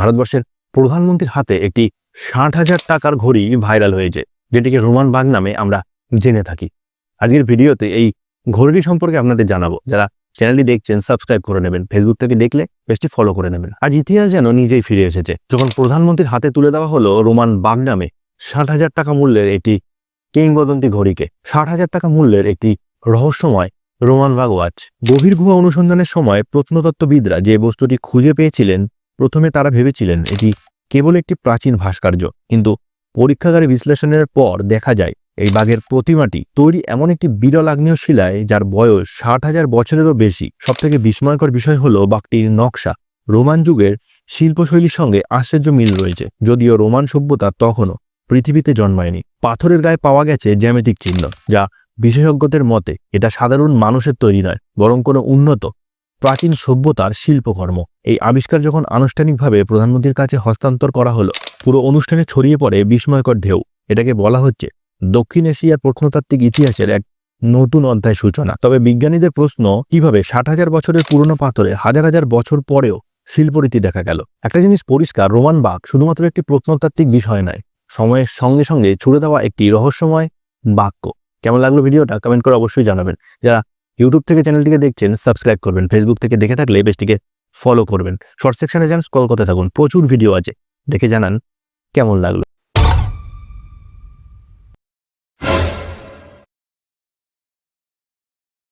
ভারতবর্ষের প্রধানমন্ত্রীর হাতে একটি ষাট হাজার টাকার ঘড়ি ভাইরাল হয়েছে, যেটিকে রোমান বাগ নামে আমরা জেনে থাকি। আজকের ভিডিওতে এই ঘড়িটি সম্পর্কে আপনাদের জানাব। যারা চ্যানেলটি দেখছেন, সাবস্ক্রাইব করে নেবেন, ফেসবুক থেকে দেখলে পেজটি ফলো করে নেবেন। আজ ইতিহাস যেন নিজেই ফিরে এসেছে। যখন প্রধানমন্ত্রীর হাতে তুলে দেওয়া হলো রোমান বাগ নামে ষাট হাজার টাকা মূল্যের একটি কিংবদন্তি ঘড়িকে, ষাট হাজার টাকা মূল্যের একটি রহস্যময় রোমান বাগ ওয়াচ। গভীর গুহা অনুসন্ধানের সময় প্রত্নতত্ত্ববিদরা যে বস্তুটি খুঁজে পেয়েছিলেন প্রথমে তারা ভেবেছিলেন এটি কেবল একটি প্রাচীন ভাস্কর্য, কিন্তু পরীক্ষাগারে বিশ্লেষণের পর দেখা যায় এই বাঘের প্রতিমাটি তৈরি এমন একটি বিরল আগ্নেয় শিলায় যার বয়স ষাট হাজার বছরেরও বেশি। সবথেকে বিস্ময়কর বিষয় হল বাঘটির নকশা। রোমান যুগের শিল্পশৈলীর সঙ্গে আশ্চর্য মিল রয়েছে, যদিও রোমান সভ্যতা তখনও পৃথিবীতে জন্মায়নি। পাথরের গায়ে পাওয়া গেছে জ্যামিতিক চিহ্ন, যা বিশেষজ্ঞদের মতে এটা সাধারণ মানুষের তৈরি নয়, বরং কোনো উন্নত প্রাচীন সভ্যতার শিল্পকর্ম। এই আবিষ্কার যখন আনুষ্ঠানিকভাবে প্রধানমন্ত্রীর কাছে হস্তান্তর করা হলো, পুরো অনুষ্ঠানে ছড়িয়ে পড়ে বিস্ময়কর ঢেউ। এটাকে বলা হচ্ছে দক্ষিণ এশিয়ার প্রত্নতাত্ত্বিক ইতিহাসের এক নতুন অধ্যায় সূচনা। তবে বিজ্ঞানীদের প্রশ্ন, কীভাবে ষাট হাজার বছরের পুরনো পাথরে হাজার হাজার বছর পরেও শিল্পরীতি দেখা গেল? একটা জিনিস পরিষ্কার, রোমান বাঘ শুধুমাত্র একটি প্রত্নতাত্ত্বিক বিষয় নয়, সময়ের সঙ্গে সঙ্গে ছুড়ে দেওয়া একটি রহস্যময় বাক্য। কেমন লাগল ভিডিওটা? কমেন্ট করে অবশ্যই জানাবেন। যারা ইউটিউব থেকে চ্যানেলটিকে দেখছেন সাবস্ক্রাইব করবেন ফেসবুক থেকে দেখে থাকলে পেজটিকে ফলো করবেন। শর্ট সেকশনে যান স্কল করতে থাকুন, প্রচুর ভিডিও আছে। দেখে জানান কেমন লাগল।